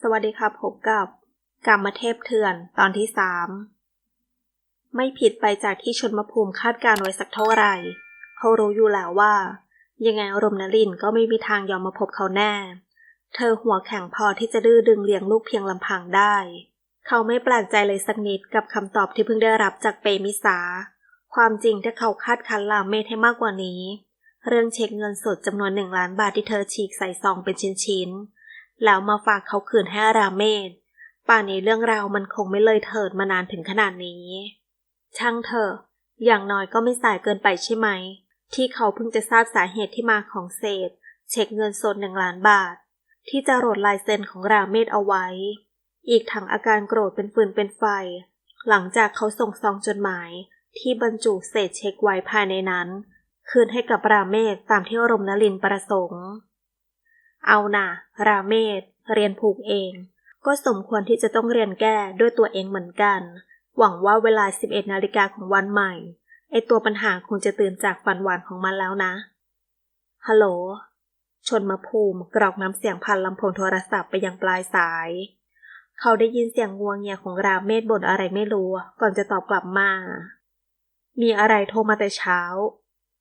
สวัสดีครับพบกับกรรมเทพเถื่อนตอนที่สามไม่ผิดไปจากที่ชนมภูมิคาดการไว้สักเท่าไหร่ เขารู้อยู่แล้วว่า ยังไงอารมณ์นลินก็ไม่มีทางยอมมาพบเขาแน่ เธอหัวแข็งพอที่จะดื้อดึงเลี้ยงลูกเพียงลำพังได้ เขาไม่แปลกใจเลยสักนิดกับคำตอบที่เพิ่งได้รับจากเปมิสา ความจริงถ้าเขาคาดคันลาเมธให้มากกว่านี้ เรื่องเช็คเงินสดจำนวนหนึ่งล้านบาทที่เธอฉีกใส่ซองเป็นชิ้นๆ แล้วมาฝากเขาคืนให้อาราเมธป่านนี้เรื่องราวมันคงไม่เลยเถิดมานานถึงขนาดนี้ ช่างเถอะ อย่างน้อยก็ไม่สายเกินไปใช่ไหม ที่เขาเพิ่งจะทราบสาเหตุที่มาของเศษ เช็คเงินสดหนึ่งล้านบาท ที่จะโรดลายเซ็นของราเมธเอาไว้ อีกทั้งอาการโกรธเป็นฟืนเป็นไฟ หลังจากเขาส่งซองจดหมาย ที่บรรจุเศษเช็คไว้ภายในนั้น คืนให้กับราเมศตามที่อรมนลินประสงค์ เอานะราเมศเรียนผูกเอง ก็สมควรที่จะต้องเรียนแก้ด้วยตัวเองเหมือนกัน หวังว่าเวลา 11 นาฬิกาของวันใหม่ ไอตัวปัญหาคงจะตื่นจากฝันหวานของมันแล้วนะ ฮัลโหล ชนมาภูมิกรอกน้ำเสียงผ่านลำโพงโทรศัพท์ไปยังปลายสาย เขาได้ยินเสียงงวงเงียของราเมศบ่นอะไรไม่รู้ ก่อนจะตอบกลับมา มีอะไรโทรมาแต่เช้า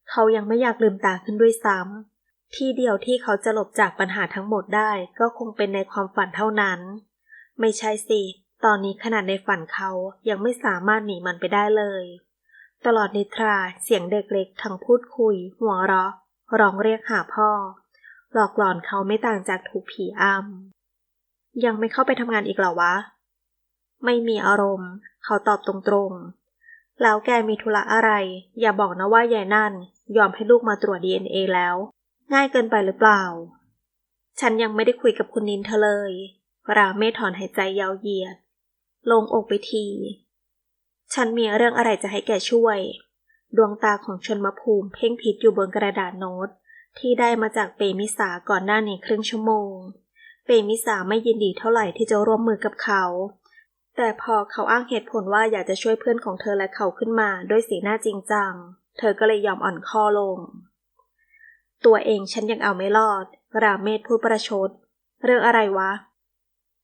เขายังไม่อยากลืมตาขึ้นด้วยซ้ำ ที่เดียวที่เขาจะหลบจากปัญหาทั้งหมดได้ก็คงเป็นในความฝันเท่านั้น ไม่ใช่สิ ตอนนี้ขนาดในฝันเขายังไม่สามารถหนีมันไปได้เลย ตลอดนิทราเสียงเด็กเล็กทั้งพูดคุย หัวเราะ ร้องเรียกหาพ่อ หลอกหลอนเขาไม่ต่างจากถูกผีอ้ำยังไม่เข้าไปทำงานอีกหรอวะ ไม่มีอารมณ์ เขาตอบตรงๆ แล้วแกมีธุระอะไร อย่าบอกนะว่ายายนั่น ยอมให้ลูกมาตรวจ DNA แล้ว ง่ายเกินไปหรือเปล่า ฉันยังไม่ได้คุยกับคุณนินเธอเลยราเมถอนหายใจยาวเหยียด ลงอกไปที ฉันมีเรื่องอะไรจะให้แกช่วย ดวงตาของชนมภูมิเพ่งพิษอยู่บนกระดาษโน้ต ที่ได้มาจากเปมิสาก่อนหน้านี้ครึ่งชั่วโมง เปมิสาไม่ยินดีเท่าไหร่ที่จะร่วมมือกับเขา แต่พอเขาอ้างเหตุผลว่าอยากจะช่วยเพื่อนของเธอและเขาขึ้นมาด้วยสีหน้าจริงจัง เธอก็เลยยอมอ่อนข้อลง ตัวเองฉันยังเอาไม่รอด ราเมศพูดประชด เรื่องอะไรวะ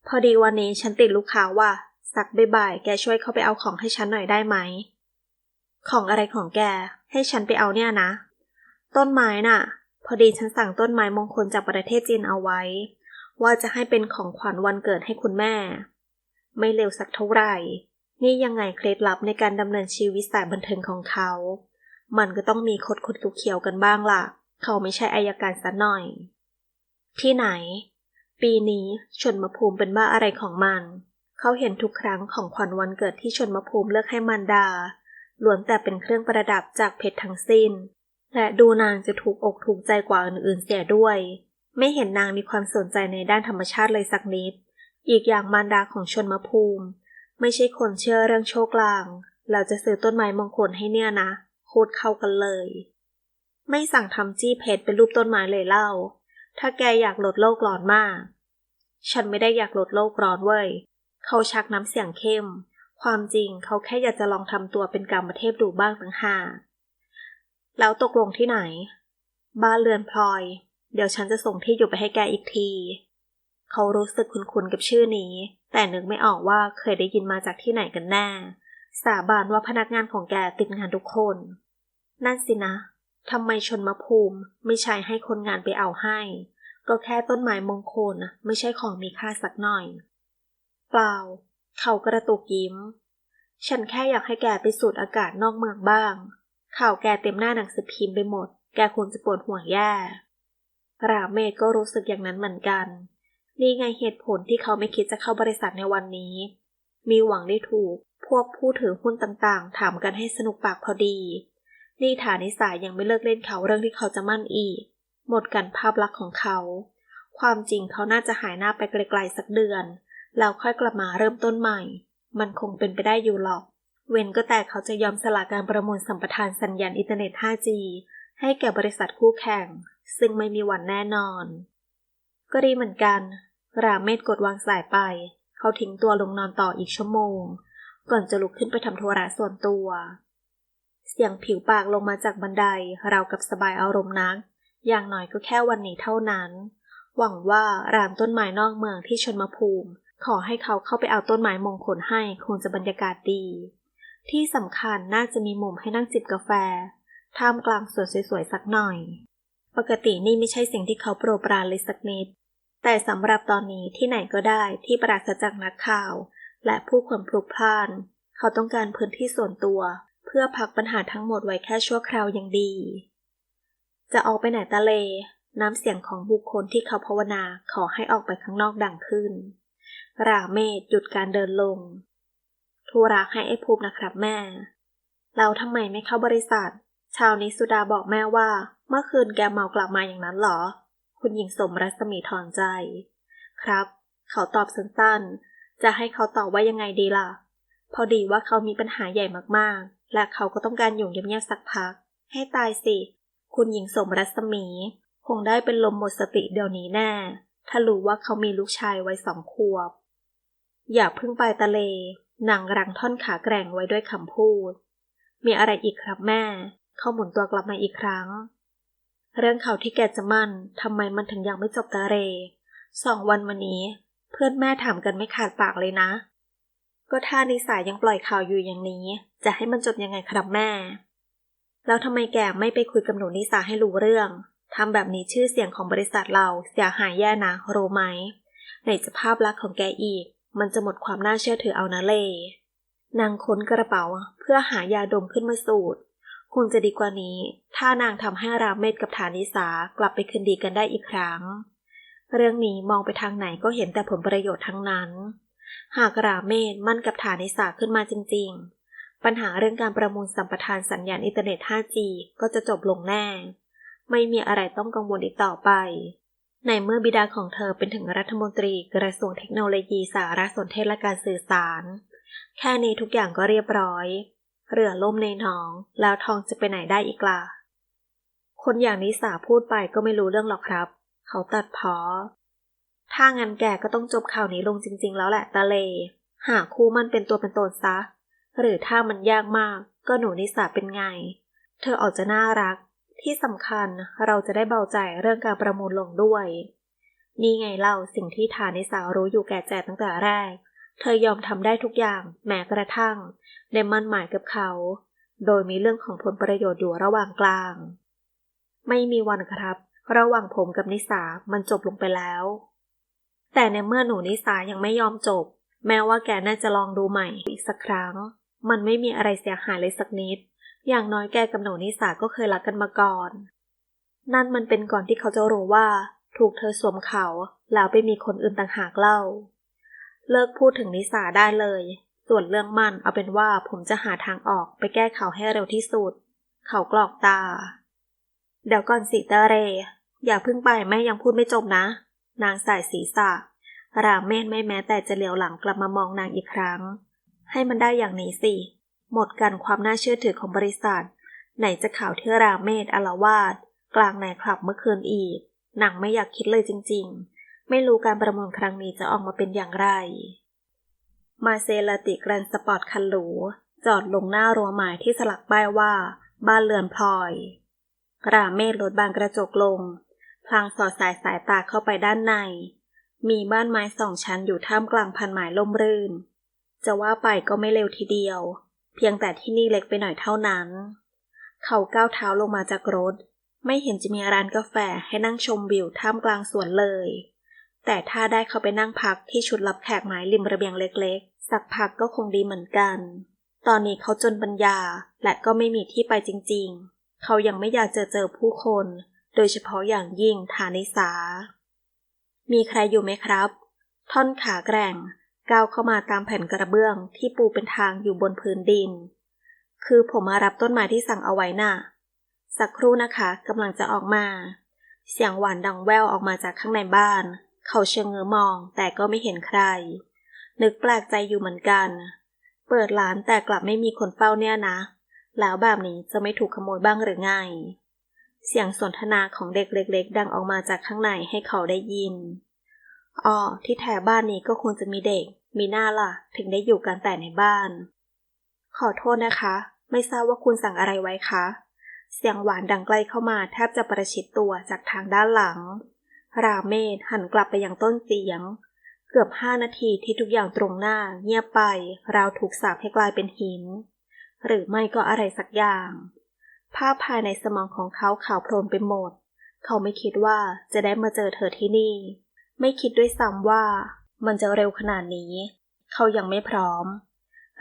พอดีวันนี้ฉันติดลูกค้าว่า สักบ่ายๆแกช่วยเข้าไปเอาของให้ฉันหน่อยได้ไหม ของอะไรของแก ให้ฉันไปเอาเนี่ยนะ ต้นไม้น่ะ พอดีฉันสั่งต้นไม้มงคลจากประเทศจีนเอาไว้ ว่าจะให้เป็นของขวัญวันเกิดให้คุณแม่ ไม่เร็วสักเท่าไหร่ นี่ยังไงเคล็ดลับในการดำเนินชีวิตสายบันเทิงของเขา มันก็ต้องมีคดคดเขียวๆกันบ้างล่ะ เขาไม่ใช่อายการสักหน่อย ที่ไหน ปีนี้ชนมภูมิเป็นบ้าอะไรของมัน เขาเห็นทุกครั้งของขวัญวันเกิดที่ชนมภูมิเลือกให้มันดาล้วนแต่เป็นเครื่องประดับจากเพชรทั้งสิ้น และดูนางจะถูกอกถูกใจกว่าอื่นๆเสียด้วย ไม่เห็นนางมีความสนใจในด้านธรรมชาติเลยสักนิด อีกอย่างมารดาของชนมภูมิ ไม่ใช่คนเชื่อเรื่องโชคลาง เราจะซื้อต้นไม้มงคลให้เนี่ยนะโคตรเข้ากันเลย ไม่สั่งทำจี้เพชรเป็นรูปต้นไม้เลยเล่า ถ้าแกอยากลดโลกร้อนมาก ฉันไม่ได้อยากลดโลกร้อนเว้ย เขาชักน้ำเสียงเข้ม ความจริงเขาแค่อยากจะลองทำตัวเป็นกรรมเทพดูบ้างต่างหากแล้วตกลงที่ไหน บ้านเรือนพลอย เดี๋ยวฉันจะส่งที่อยู่ไปให้แกอีกที เขารู้สึกคุ้นๆกับชื่อนี้ แต่นึกไม่ออกว่าเคยได้ยินมาจากที่ไหนกันแน่ สาบานว่าพนักงานของแกติดงานทุกคน นั่นสินะ ทำไมชนมาภูมิไม่ใช้ให้คนงานไปเอาให้ ก็แค่ต้นไม้มงคลไม่ใช่ของมีค่าสักหน่อย เปล่า เขากระตุกยิ้ม ฉันแค่อยากให้แกไปสูดอากาศนอกเมืองบ้าง ข่าวแกเต็มหน้าหนังสือพิมพ์ไปหมด แกคงจะปวดหัวแย่ราเมศก็รู้สึกอย่างนั้นเหมือนกัน นี่ไงเหตุผลที่เขาไม่คิดจะเข้าบริษัทในวันนี้ มีหวังได้ถูก พวกผู้ถือหุ้นต่างๆ ถามกันให้สนุกปากพอดี นี่ฐานิสายยังไม่เลิกเล่นเขาเรื่องที่เขาจะมั่นอีก หมดกันภาพลักษณ์ของเขา ความจริงเขาน่าจะหายหน้าไปไกลๆสักเดือน แล้วค่อยกลับมาเริ่มต้นใหม่ มันคงเป็นไปได้อยู่หรอก เว้นก็แต่เขาจะยอมสละการประมูลสัมปทานสัญญาณอินเทอร์เน็ต 5G ให้แก่บริษัทคู่แข่ง ซึ่งไม่มีวันแน่นอน ก็ดีเหมือนกัน ราเมศกดวางสายไป เขาทิ้งตัวลงนอนต่ออีกชั่วโมง ก่อนจะลุกขึ้นไปทำธุระส่วนตัว เสียงผิวปากลงมาจากบันไดเรากับสบายอารมณ์นัก อย่างน้อยก็แค่วันนี้เท่านั้น หวังว่ารามต้นไม้นอกเมืองที่ชนมาภูมิ ขอให้เขาเข้าไปเอาต้นไม้มงคลให้คงจะบรรยากาศดี ที่สำคัญน่าจะมีมุมให้นั่งจิบกาแฟ ท่ามกลางสวนสวยๆสักหน่อย ปกตินี่ไม่ใช่สิ่งที่เขาโปรปรานเลยสักนิด แต่สำหรับตอนนี้ที่ไหนก็ได้ที่ปราศจากนักข่าว และผู้คนพลุกพล่าน เขาต้องการพื้นที่ส่วนตัว เพื่อพักปัญหาทั้งหมดไว้แค่ชั่วคราวอย่างดี จะออกไปไหนตะเล น้ำเสียงของบุคคลที่เขาภาวนาขอให้ออกไปข้างนอกดังขึ้น ราเมศหยุดการเดินลงธุระให้ไอ้ภูมินะครับแม่ เราทำไมไม่เข้าบริษัทชาวนิสุดาบอกแม่ว่า เมื่อคืนแกเมากลับมาอย่างนั้นเหรอ คุณหญิงสมรัศมีถอนใจ ครับ เขาตอบสั้นๆ จะให้เขาตอบว่ายังไงดีล่ะ พอดีว่าเขามีปัญหาใหญ่มากๆ และเขาก็ต้องการอยู่เงียบๆสักพัก ให้ตายสิ คุณหญิงสมรัศมี คงได้เป็นลมหมดสติเดี๋ยวนี้แน่ ถ้ารู้ว่าเขามีลูกชายไว้สองขวบ อย่าพิ่งไปตะเล นางรังท่อนขาแกร่งไว้ด้วยคำพูด มีอะไรอีกครับแม่ เขาหมุนตัวกลับมาอีกครั้ง เรื่องเขาที่แกจะมั่นทำไมมันถึงยังไม่จบตาเร สองวันมานี้ เพื่อนแม่ถามกันไม่ขาดปากเลยนะ ก็ถ้านิสายยังปล่อยข่าวอยู่อย่างนี้ จะให้มันจบยังไงครับแม่ แล้วทำไมแกไม่ไปคุยกับหนูนิสาให้รู้เรื่องทำแบบนี้ชื่อเสียงของบริษัทเราเสียหายแย่นะรู้ไหมไหนจะภาพลักษณ์ของแกอีก มันจะหมดความน่าเชื่อถือเอานะเลนางค้นกระเป๋าเพื่อหายาดมขึ้นมาสูดคงจะดีกว่านี้ ถ้านางทำให้ราเมศกับฐานิสากลับไปคืนดีกันได้อีกครั้ง เรื่องนี้มองไปทางไหนก็เห็นแต่ผลประโยชน์ทั้งนั้น หากราเมศมั่นกับฐานิสาขึ้นมาจริง ๆ ปัญหาเรื่องการประมูลสัมปทานสัญญาณอินเทอร์เน็ต 5G ก็จะจบลงแน่ ไม่มีอะไรต้องกังวลอีกต่อไป ในเมื่อบิดาของเธอเป็นถึงรัฐมนตรีกระทรวงเทคโนโลยีสารสนเทศและการสื่อสาร แค่นี้ทุกอย่างก็เรียบร้อย เรือล่มในหนอง แล้วทองจะไปไหนได้อีกล่ะคนอย่างนิสาพูดไปก็ไม่รู้เรื่องหรอกครับ เขาตัดพอ ถ้างั้นแกก็ต้องจบข่าวนี้ลงจริง ๆ แล้วแหละตาเล หาคู่มันเป็นตัวเป็นตนซะ หรือถ้ามันยากมาก ก็หนูนิสาเป็นไง เธอออกจะน่ารัก ที่สำคัญเราจะได้เบาใจเรื่องการประมูลลงด้วย นี่ไงเล่าสิ่งที่ฐานิสารู้อยู่แก่ใจตั้งแต่แรก เธอยอมทำได้ทุกอย่าง แม้กระทั่งได้มั่นหมายกับเขา โดยมีเรื่องของผลประโยชน์อยู่ระหว่างกลาง ไม่มีวันครับ ระหว่างผมกับนิสามันจบลงไปแล้ว แต่ในเมื่อหนูนิสายังไม่ยอมจบ แม้ว่าแกน่าจะลองดูใหม่อีกสักครั้ง มันไม่มีอะไรเสียหายเลยสักนิด อย่างน้อยแกกับหนูนิสาก็เคยรักกันมาก่อน นั่นมันเป็นก่อนที่เขาจะรู้ว่า ถูกเธอสวมเขาแล้วไปมีคนอื่นต่างหากเล่า เลิกพูดถึงนิสาได้เลย ส่วนเรื่องมันเอาเป็นว่าผมจะหาทางออกไปแก้เขาให้เร็วที่สุด เขากรอกตา เดี๋ยวก่อนสิเตเร อย่าเพิ่งไปแม่ยังพูดไม่จบนะ นางสายศีรษะ ราเมธไม่แม้แต่จะเหลียวหลังกลับมามองนางอีกครั้ง ให้มันได้อย่างนี้สิ หมดกันความน่าเชื่อถือของบริษัท ไหนจะข่าวที่ราเมธอารวาสกลางในคลับเมื่อคืนอีก นางไม่อยากคิดเลยจริง ๆ ไม่รู้การประมูลครั้งนี้จะออกมาเป็นอย่างไร มาเซลติแกรนสปอร์ตคันหรูจอดลงหน้ารั้วไม้ที่สลักป้ายว่า บ้านเรือนพลอย ราเมศลดบานกระจกลง พลางสอดสายสายตาเข้าไปด้านใน มีบ้านไม้สองชั้นอยู่ท่ามกลางพันไม้ล่มรื่น จะว่าไปก็ไม่เร็วทีเดียว เพียงแต่ที่นี่เล็กไปหน่อยเท่านั้น เขาก้าวเท้าลงมาจากรถ ไม่เห็นจะมีร้านกาแฟให้นั่งชมวิวท่ามกลางสวนเลย แต่ถ้าได้เข้าไปนั่งพักที่ชุดรับแขกไม้ริมระเบียงเล็กๆ สักพักก็คงดีเหมือนกัน ตอนนี้เขาจนปัญญาและก็ไม่มีที่ไปจริง ๆ เขายังไม่อยากเจอเจอผู้คน โดยเฉพาะอย่างยิ่งฐานิสา มีใครอยู่ไหมครับ ท่อนขาแกร่งก้าวเข้ามาตามแผ่นกระเบื้องที่ปูเป็นทางอยู่บนพื้นดิน คือผมมารับต้นไม้ที่สั่งเอาไว้น่ะ สักครู่นะคะกำลังจะออกมา เสียงหวานดังแววออกมาจากข้างในบ้าน เขาเชิงเงือมองแต่ก็ไม่เห็นใคร นึกแปลกใจอยู่เหมือนกัน เปิดร้านแต่กลับไม่มีคนเฝ้าเนี่ยนะ แล้วแบบนี้จะไม่ถูกขโมยบ้างหรือไง เสียงสนทนาของเด็กเล็ก ๆ ดังออกมาจากข้างในให้เขาได้ยินอ๋อที่แถบ้านนี้ก็คงจะมีเด็ก มีหน้าล่ะ ถึงได้อยู่กันแต่ในบ้าน ขอโทษนะคะ ไม่ทราบว่าคุณสั่งอะไรไว้คะ เสียงหวานดังใกล้เข้ามาแทบจะประชิดตัวจากทางด้านหลัง ราเมศหันกลับไปยังต้นเสียง เกือบห้านาทีที่ทุกอย่างตรงหน้า เงียบไป ราวถูกสาปให้กลายเป็นหิน หรือไม่ก็อะไรสักอย่าง ภาพภายในสมองของเขาขาวโพลนไปหมด เขาไม่คิดว่าจะได้มาเจอเธอที่นี่ ไม่คิดด้วยซ้ำว่ามันจะเร็วขนาดนี้ เขายังไม่พร้อม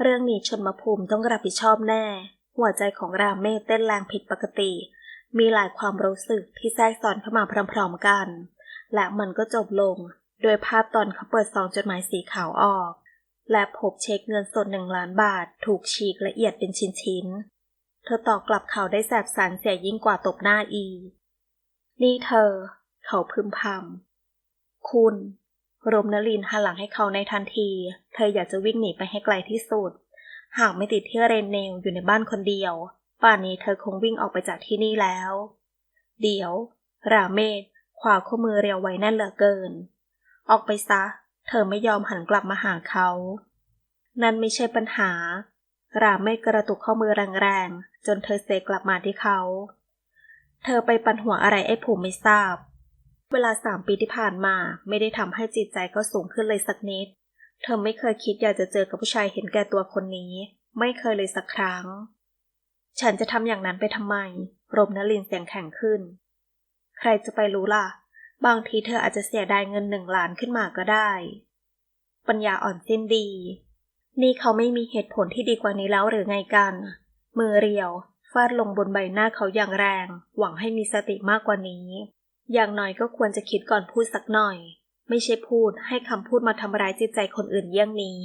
เรื่องนี้ชนมาภูมิต้องรับผิดชอบแน่ หัวใจของรามเมศเต้นแรงผิดปกติ มีหลายความรู้สึกที่แทรกซ้อนเข้ามาพร้อมๆกัน และมันก็จบลง โดยภาพตอนเขาเปิดซองจดหมายสีขาวออก และพบเช็คเงินสดหนึ่งล้านบาท ถูกฉีกละเอียดเป็นชิ้นๆ เธอตอบกลับเขาได้แสบสารเสียยิ่งกว่าตบหน้าอี นี่เธอ เขาพึมพำ คุณ รมนลินหันหลังให้เขาในทันที เธออยากจะวิ่งหนีไปให้ไกลที่สุด หากไม่ติดที่เรนเนลอยู่ในบ้านคนเดียว ป่านนี้เธอคงวิ่งออกไปจากที่นี่แล้ว เดี๋ยว ราเมศขวาข้อมือเรียวไว้แน่นเหลือเกิน ออกไปซะ เธอไม่ยอมหันกลับมาหาเขา นั่นไม่ใช่ปัญหา ราเมศกระตุกข้อมือแรงๆ จนเธอเซกลับมาที่เขา เธอไปปันหัวอะไรไอ้ผูไม่ทราบ เวลาสามปีที่ผ่านมาไม่ได้ทำให้จิตใจเขาสูงขึ้นเลยสักนิด เธอไม่เคยคิดอยากจะเจอกับผู้ชายเห็นแก่ตัวคนนี้ ไม่เคยเลยสักครั้ง ฉันจะทำอย่างนั้นไปทำไม รมนลินเสียงแข็งขึ้น ใครจะไปรู้ล่ะ บางทีเธออาจจะเสียดายเงินหนึ่งล้านขึ้นมาก็ได้ ปัญญาอ่อนสิ้นดี นี่เขาไม่มีเหตุผลที่ดีกว่านี้แล้วหรือไงกัน มือเรียวฟาดลงบนใบหน้าเขาอย่างแรง หวังให้มีสติมากกว่านี้ อย่างน้อยก็ควรจะคิดก่อนพูดสักหน่อย ไม่ใช่พูดให้คำพูดมาทำร้ายจิตใจคนอื่นเยี่ยงนี้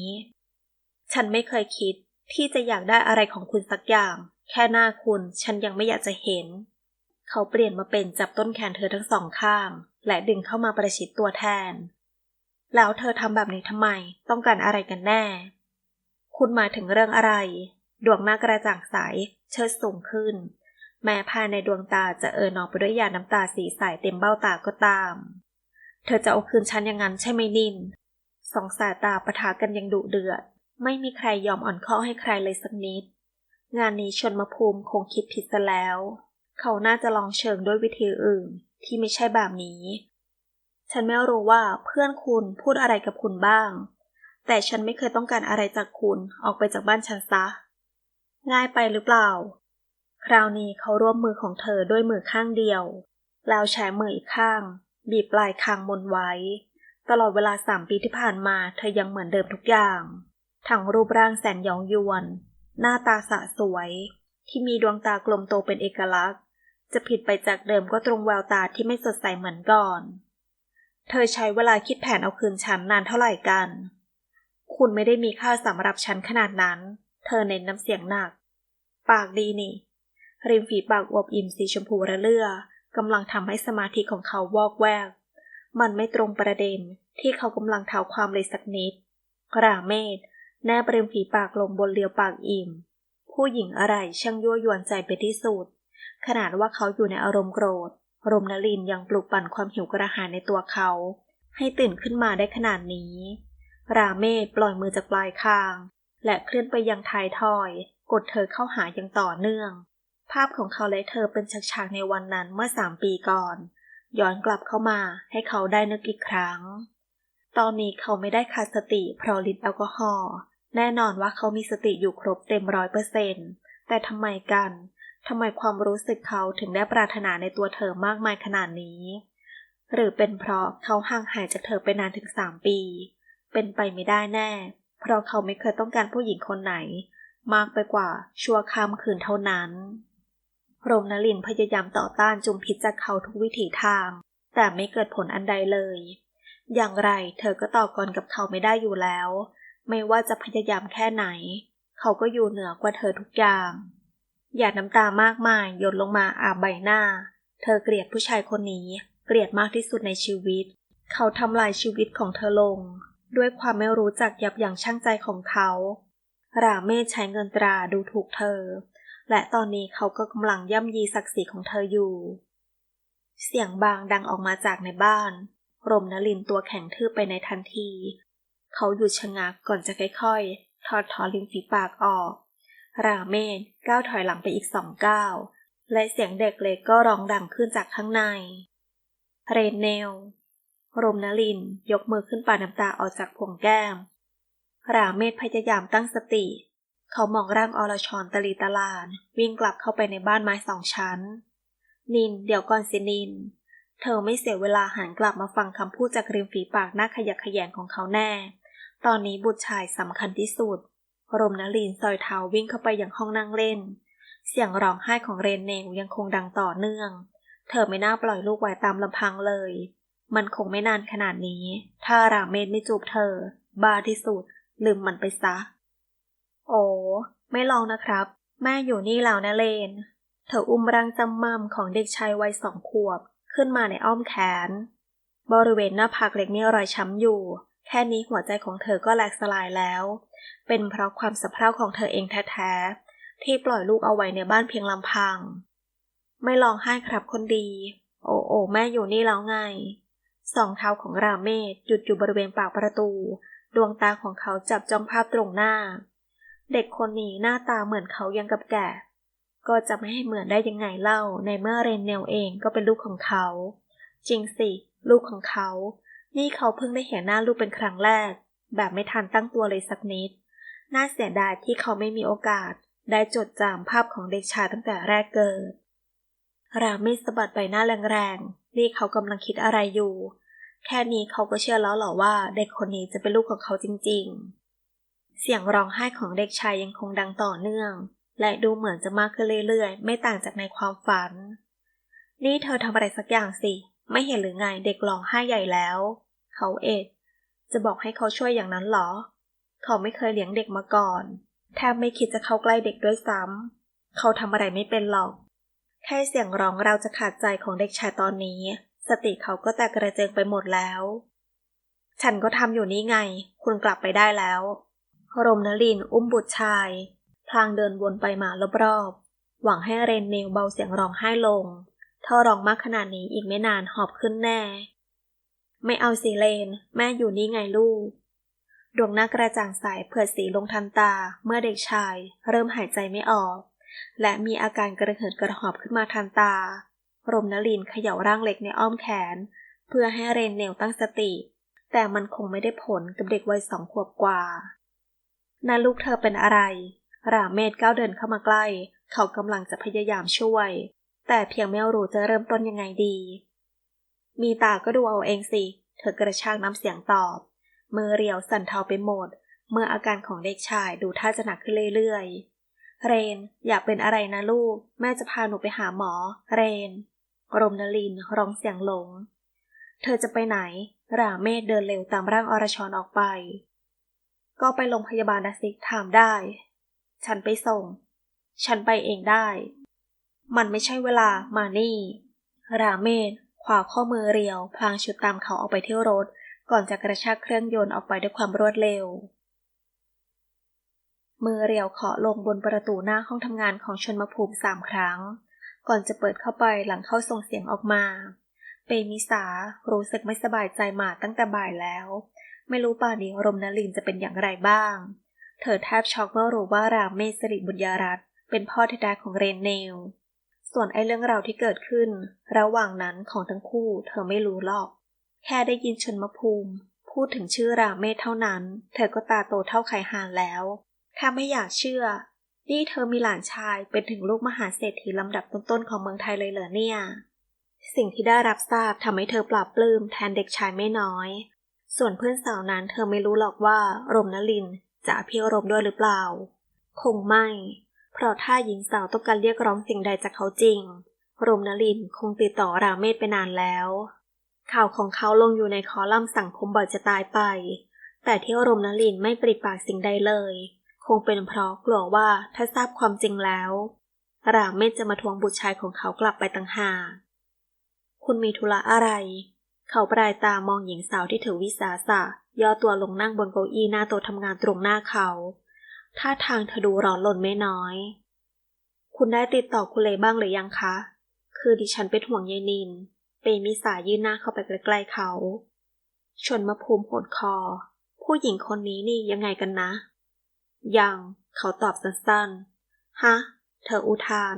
ฉันไม่เคยคิดที่จะอยากได้อะไรของคุณสักอย่าง แค่หน้าคุณฉันยังไม่อยากจะเห็น เขาเปลี่ยนมาเป็นจับต้นแขนเธอทั้งสองข้าง และดึงเข้ามาประชิดตัวแทน แล้วเธอทำแบบนี้ทำไม ต้องการอะไรกันแน่ คุณหมายถึงเรื่องอะไร ดวงหน้ากระจ่างใส เชิดสูงขึ้น แม้ภายในดวงตาจะเอ่อนองไปด้วยหยาดน้ำตาสีใสเต็มเบ้าตาก็ตาม เธอจะเอาคืนฉันอย่างนั้นใช่ไหมนินสองสายตาปะทะกันยังดุเดือด ไม่มีใครยอมอ่อนข้อให้ใครเลยสักนิด งานนี้ชนมาภูมิคงคิดผิดซะแล้ว เขาน่าจะลองเชิงด้วยวิธีอื่น ที่ไม่ใช่แบบนี้ ฉันไม่รู้ว่าเพื่อนคุณพูดอะไรกับคุณบ้าง แต่ฉันไม่เคยต้องการอะไรจากคุณออกไปจากบ้านฉันซะ ง่ายไปหรือเปล่า คราวนี้เขาร่วมมือของเธอด้วยมือข้างเดียว แล้วใช้มืออีกข้าง บีบปลายคางมนไว้ ตลอดเวลาสามปีที่ผ่านมาเธอยังเหมือนเดิมทุกอย่าง ทั้งรูปร่างแสนยองยวน หน้าตาสะสวย ที่มีดวงตากลมโตเป็นเอกลักษณ์ จะผิดไปจากเดิมก็ตรงแววตาที่ไม่สดใสเหมือนก่อน เธอใช้เวลาคิดแผนเอาคืนฉันนานเท่าไหร่กัน คุณไม่ได้มีค่าสำหรับฉันขนาดนั้น เธอเน้นน้ำเสียงหนัก ปากดีนี่ ริมฝีปากอวบอิ่มสีชมพูระเลื่อกำลังทำให้สมาธิของเขาวอกแวก มันไม่ตรงประเด็นที่เขากำลังเท้าความเลยสักนิดราเมศแนบริมฝีปากลงบนเลียวปากอิ่ม ผู้หญิงอะไรช่างยั่วยวนใจไปที่สุด ขนาดว่าเขาอยู่ในอารมณ์โกรธ รมนลินยังปลุกปั่นความหิวกระหายในตัวเขา ให้ตื่นขึ้นมาได้ขนาดนี้ ราเมศปล่อยมือจากปลายคาง และเคลื่อนไปยังท้ายทอย กดเธอเข้าหาอย่างต่อเนื่อง ภาพของเขาและเธอเป็นฉากๆในวันนั้นเมื่อสามปีก่อน ย้อนกลับเข้ามาให้เขาได้นึกอีกครั้ง ตอนนี้เขาไม่ได้ขาดสติเพราะฤทธิ์แอลกอฮอล์ แน่นอนว่าเขามีสติอยู่ครบเต็มร้อยเปอร์เซ็นต์แต่ทำไมกันทำไมความรู้สึกเขาถึงได้ปรารถนาในตัวเธอมากมายขนาดนี้ หรือเป็นเพราะเขาห่างหายจากเธอไปนานถึงสามปี เป็นไปไม่ได้แน่ เพราะเขาไม่เคยต้องการผู้หญิงคนไหน มากไปกว่าชั่วข้ามคืนเท่านั้น โรมนลินพยายามต่อต้านจุมพิษจากเขาทุกวิถีทาง แต่ไม่เกิดผลอันใดเลย อย่างไรเธอก็ต่อกรกับเขาไม่ได้อยู่แล้ว ไม่ว่าจะพยายามแค่ไหน เขาก็อยู่เหนือกว่าเธอทุกอย่างหยาดน้ำตามากมายหยดลงมาอาบใบหน้า เธอเกลียดผู้ชายคนนี้ เกลียดมากที่สุดในชีวิต เขาทำลายชีวิตของเธอลง ด้วยความไม่รู้จักยับยั้งชั่งใจของเขา ราเมศใช้เงินตราดูถูกเธอ และตอนนี้เขาก็กำลังย่ำยีศักดิ์ศรีของเธออยู่ เสียงบางดังออกมาจากในบ้านรมนลินตัวแข็งทื่อไปในทันที เขาหยุดชะงักก่อนจะค่อยๆถอดถอนริมฝีปากออก ราเมศก้าวถอยหลังไปอีกสองก้าว และเสียงเด็กเล็กก็ร้องดังขึ้นจากข้างใน เรนเนล รมนลินยกมือขึ้นปาดน้ำตาออกจากผงแก้ม ราเมศพยายามตั้งสติ เขามองร่างอรชรตะลีตะลาน วิ่งกลับเข้าไปในบ้านไม้สองชั้น นิน เดี๋ยวก่อนสินิน เธอไม่เสียเวลาหันกลับมาฟังคำพูดจากริมฝีปากหน้าขยักขยงของเขาแน่ ตอนนี้บุตรชายสำคัญที่สุด รมนลินซอยเท้าวิ่งเข้าไปยังห้องนั่งเล่น เสียงร้องไห้ของเรนเนลยังคงดังต่อเนื่อง เธอไม่น่าปล่อยลูกไว้ตามลำพังเลย มันคงไม่นานขนาดนี้ ถ้าราเมศไม่จูบเธอ บ้าที่สุด ลืมมันไปซะ โอ้ ไม่ลองนะครับ แม่อยู่นี่แล้วนะเลน เธออุ้มร่างจำม่ำของเด็กชายวัยสองขวบ ขึ้นมาในอ้อมแขน บริเวณหน้าผากเล็กมีรอยช้ำอยู่ แค่นี้หัวใจของเธอก็แหลกสลายแล้ว เป็นเพราะความสะเพร่าของเธอเองแท้ๆ ที่ปล่อยลูกเอาไว้ในบ้านเพียงลำพัง ไม่ลองไห้ครับคนดี โอ้โอแม่อยู่นี่แล้วไง สองเท้าของราเมศหยุดอยู่บริเวณปากประตู ดวงตาของเขาจับจ้องภาพตรงหน้า เด็กคนนี้หน้าตาเหมือนเขายังกับแก่ ก็จะไม่ให้เหมือนได้ยังไงเล่าในเมื่อเรนเนลเองก็เป็นลูกของเขา จริงสิ ลูกของเขา นี่เขาเพิ่งได้เห็นหน้าลูกเป็นครั้งแรก แบบไม่ทันตั้งตัวเลยสักนิด น่าเสียดายที่เขาไม่มีโอกาส ได้จดจำภาพของเด็กชายตั้งแต่แรกเกิด ราเมศสะบัดใบหน้าแรงๆ นี่เขากำลังคิดอะไรอยู่ แค่นี้เขาก็เชื่อแล้วหรอว่าเด็กคนนี้จะเป็นลูกของเขาจริงๆ เสียงร้องไห้ของเด็กชายยังคงดังต่อเนื่อง และดูเหมือนจะมากขึ้นเรื่อยๆ ไม่ต่างจากในความฝัน นี่เธอทำอะไรสักอย่างสิ ไม่เห็นหรือไงเด็กร้องไห้ใหญ่แล้ว เขาเอ็ด จะบอกให้เขาช่วยอย่างนั้นหรอ เขาไม่เคยเลี้ยงเด็กมาก่อน แทบไม่คิดจะเข้าใกล้เด็กด้วยซ้ำเขาทำอะไรไม่เป็นหรอก แค่เสียงร้องเราจะขาดใจของเด็กชายตอนนี้ สติเขาก็แตกกระเจิงไปหมดแล้ว ฉันก็ทำอยู่นี่ไง คุณกลับไปได้แล้ว รมนลินอุ้มบุตรชาย พลางเดินวนไปมารอบๆหวังให้เรนเนลเบาเสียงร้องไห้ลง ถ้าร้องมากขนาดนี้อีกไม่นานหอบขึ้นแน่ ไม่เอาสิเลน แม่อยู่นี่ไงลูกดวงหน้ากระจ่างใสเผื่อสีลงทันตา เมื่อเด็กชาย เริ่มหายใจไม่ออก และมีอาการกระเหิดกระหอบขึ้นมาทันตา รมนลินเขย่าร่างเล็กในอ้อมแขน เพื่อให้เรนเนลตั้งสติ แต่มันคงไม่ได้ผลกับเด็กวัยสองขวบกว่านั่นลูกเธอเป็นอะไร ราเมศก้าวเดินเข้ามาใกล้ เขากำลังจะพยายามช่วย แต่เพียงไม่รู้จะเริ่มต้นยังไงดี มีตาก็ดูเอาเองสิ เธอกระชากน้ำเสียงตอบ มือเรียวสั่นเทาไปหมด เมื่ออาการของเด็กชายดูท่าจะหนักขึ้นเรื่อยๆ เรน อยากเป็นอะไรนะลูก แม่จะพาหนูไปหาหมอ เรน รมนลินร้องเสียงหลง เธอจะไปไหน ราเมศเดินเร็วตามร่างอรชรออกไป ก็ไปโรงพยาบาลนะสิถามได้ ฉันไปส่ง ฉันไปเองได้ มันไม่ใช่เวลามานี่ ราเมศขวาข้อมือเรียว พลางชุดตามเขาออกไปที่รถ ก่อนจะกระชากเครื่องยนต์ออกไปด้วยความรวดเร็ว มือเรียวเคาะลงบนประตูหน้าห้องทำงานของชนมภูมิสามครั้ง ก่อนจะเปิดเข้าไปหลังเข้าส่งเสียงออกมา เปมิสารู้สึกไม่สบายใจมาตั้งแต่บ่ายแล้ว ไม่รู้ป่านนี้รมนลินจะเป็นอย่างไรบ้าง เธอแทบช็อกเมื่อรู้ว่ารามเมศสิริบุญญารัตน์เป็นพ่อธิดาของเรนเนล ส่วนไอ้เรื่องราวที่เกิดขึ้น ระหว่างนั้นของทั้งคู่เธอไม่รู้หรอก แค่ได้ยินชนมภูมิ พูดถึงชื่อราเมศเท่านั้น เธอก็ตาโตเท่าไข่ห่านแล้ว ถ้าไม่อยากเชื่อ นี่เธอมีหลานชายเป็นถึงลูกมหาเศรษฐีลำดับต้นๆของเมืองไทยเลยเหรอเนี่ย สิ่งที่ได้รับทราบทำให้เธอปลาบปลื้มแทนเด็กชายไม่น้อย ส่วนเพื่อนสาวนั้นเธอไม่รู้หรอกว่ารมนลินจะอภิรมย์ด้วยหรือเปล่า คงไม่ เพราะถ้าหญิงสาวต้องการเรียกร้องสิ่งใดจากเขาจริง รมนลินคงติดต่อราเมศไปนานแล้ว ข่าวของเขาลงอยู่ในคอลัมน์สังคมบ่อยจะตายไป แต่ที่รมนลินไม่ปริปากสิ่งใดเลย คงเป็นเพราะกลัวว่าถ้าทราบความจริงแล้วราเมศจะมาทวงบุตรชายของเขากลับไปต่างหากคุณมีธุระอะไร เขาปลายตามองหญิงสาวที่ถือวิสาสะย่อตัวลงนั่งบนเก้าอี้หน้าโต๊ะทำงานตรงหน้าเขาท่าทางเธอดูร้อนรนไม่น้อย คุณได้ติดต่อคุณเลบ้างหรือยังคะ คือดิฉันเป็นห่วงยายนิน เปมิสายื่นหน้าเข้าไปใกล้ๆเขา ชนมาภูมิโหดคอ ผู้หญิงคนนี้นี่ยังไงกันนะ ยังเขาตอบสั้นๆ ฮะ เธออุทาน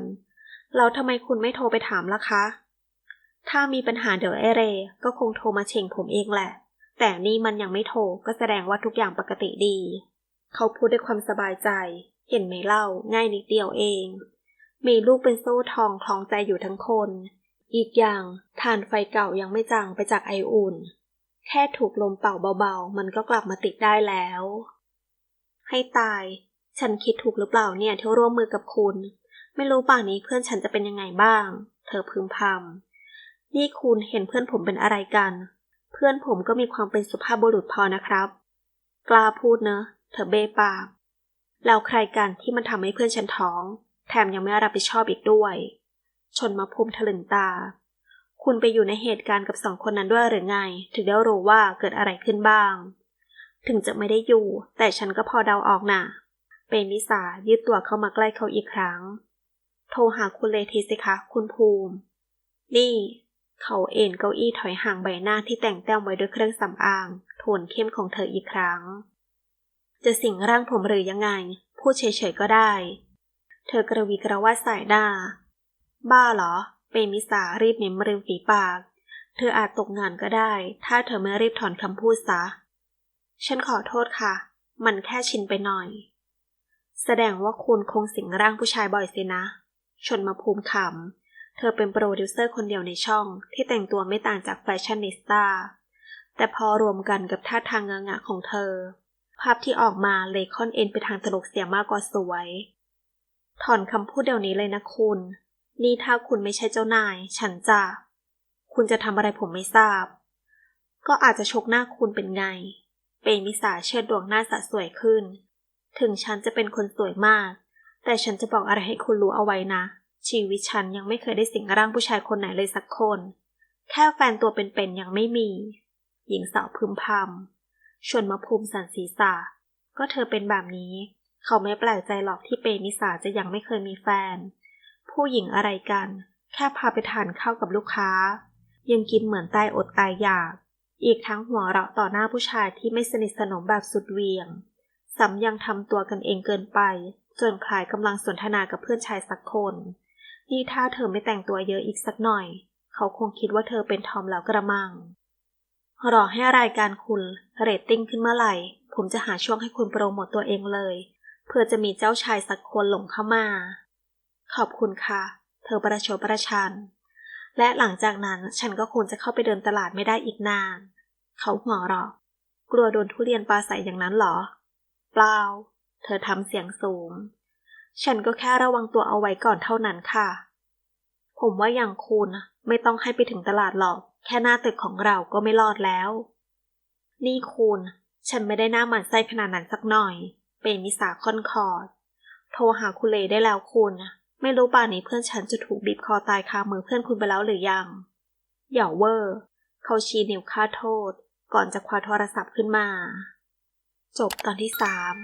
แล้วทำไมคุณไม่โทรไปถามล่ะคะ ถ้ามีปัญหาเดี๋ยวไอเร ก็คงโทรมาเชงผมเองแหละ แต่นี่มันยังไม่โทรก็แสดงว่าทุกอย่างปกติดี เขาพูดด้วยความสบายใจ เห็นไหมเล่า ง่ายนิดเดียวเอง มีลูกเป็นโซ่ทองคล้องใจอยู่ทั้งคน อีกอย่างทานไฟเก่ายังไม่จางไปจากไออุ่น แค่ถูกลมเป่าเบาๆ มันก็กลับมาติดได้แล้ว ให้ตาย ฉันคิดถูกหรือเปล่าเนี่ยที่ร่วมมือกับคุณ ไม่รู้ป่านนี้เพื่อนฉันจะเป็นยังไงบ้าง เธอพึมพำนี่คุณเห็นเพื่อนผมเป็นอะไรกัน เพื่อนผมก็มีความเป็นสุภาพบุรุษพอนะครับ กล้าพูดเนอะ เธอเบ้ปากแล้วใครกันที่มันทำให้เพื่อนฉันท้อง แถมยังไม่รับผิดชอบอีกด้วย ชนมาภูมิถลึงตา คุณไปอยู่ในเหตุการณ์กับสองคนนั้นด้วยหรือไง ถึงได้รู้ว่าเกิดอะไรขึ้นบ้าง ถึงจะไม่ได้อยู่ แต่ฉันก็พอเดาออกน่ะเปมิสายืดตัวเข้ามาใกล้เขาอีกครั้ง โทรหาคุณเลทีสิคะ คุณภูมิ นี่ เขาเอ็นเก้าอี้ถอยห่างใบหน้าที่แต่งแต้มไว้ด้วยเครื่องสำอาง โทนเข้มของเธออีกครั้ง จะสิงร่างผมหรือยังไง พูดเฉยๆก็ได้ เธอกระวีกระวาสายหน้า บ้าเหรอ เปมิสารีบเม้มริมฝีปาก เธออาจตกงานก็ได้ ถ้าเธอไม่รีบถอนคำพูดซะ ฉันขอโทษค่ะ มันแค่ชินไปหน่อย แสดงว่าคุณคงสิงร่างผู้ชายบ่อยสินะ ชนมาภูมิขำ เธอเป็นโปรดิวเซอร์คนเดียวในช่องที่แต่งตัวไม่ต่างจากแฟชั่นนิสต้า แต่พอรวมกันกับท่าทางเงงะของเธอ ภาพที่ออกมาเลยค่อนเอ็นไปทางตลกเสียมากกว่าสวย ถอนคำพูดเดี๋ยวนี้เลยนะคุณ นี่ถ้าคุณไม่ใช่เจ้านาย ฉันจะคุณจะทำอะไรผมไม่ทราบ ก็อาจจะชกหน้าคุณเป็นไง เปมิสาเชิดดวงหน้าสะสวยขึ้น ถึงฉันจะเป็นคนสวยมาก แต่ฉันจะบอกอะไรให้คุณรู้เอาไว้นะ ชีวิตฉันยังไม่เคยได้สิงร่างผู้ชายคนไหนเลยสักคน แค่แฟนตัวเป็นๆยังไม่มี หญิงสาวพึมพำชวนมาภูมิสันศีษะก็เธอเป็นแบบนี้ เขาไม่แปลกใจหรอกที่เปมิสาจะยังไม่เคยมีแฟน ผู้หญิงอะไรกัน แค่พาไปทานข้าวกับลูกค้า ยังกินเหมือนตายอดตายอยาก อีกทั้งหัวเราะต่อหน้าผู้ชายที่ไม่สนิทสนมแบบสุดเวียงซ้ำยังทำตัวกันเองเกินไป จนคลายกำลังสนทนากับเพื่อนชายสักคน นี่ถ้าเธอไม่แต่งตัวเยอะอีกสักหน่อย เขาคงคิดว่าเธอเป็นทอมแล้วกระมัง รอให้รายการคุณเรตติ้งขึ้นเมื่อไหร่ ผมจะหาช่วงให้คุณโปรโมตตัวเองเลย เพื่อจะมีเจ้าชายสักคนหลงเข้ามา ขอบคุณค่ะ เธอประชดประชันและหลังจากนั้นฉันก็คงจะเข้าไปเดินตลาดไม่ได้อีกนาน เขาหัวเราะกลัวโดนทุเรียนปลาใสอย่างนั้นเหรอ เปล่า เธอทำเสียงสูง ฉันก็แค่ระวังตัวเอาไว้ก่อนเท่านั้นค่ะ ผมว่าอย่างคุณไม่ต้องให้ไปถึงตลาดหรอก แค่หน้าตึกของเราก็ไม่รอดแล้ว นี่คุณ ฉันไม่ได้หน้าหมันไส้ขนาดนั้นสักหน่อย เป็นมิสาค่อนคอร์ดโทรหาคุณเลได้แล้วคุณ ไม่รู้ป่านนี้เพื่อนฉันจะถูกบีบคอตายคามือเพื่อนคุณไปแล้วหรือยัง อย่าเวอร์ เขาชี้นิ้วค่าโทษ ก่อนจะคว้าโทรศัพท์ขึ้นมา จบตอนที่สาม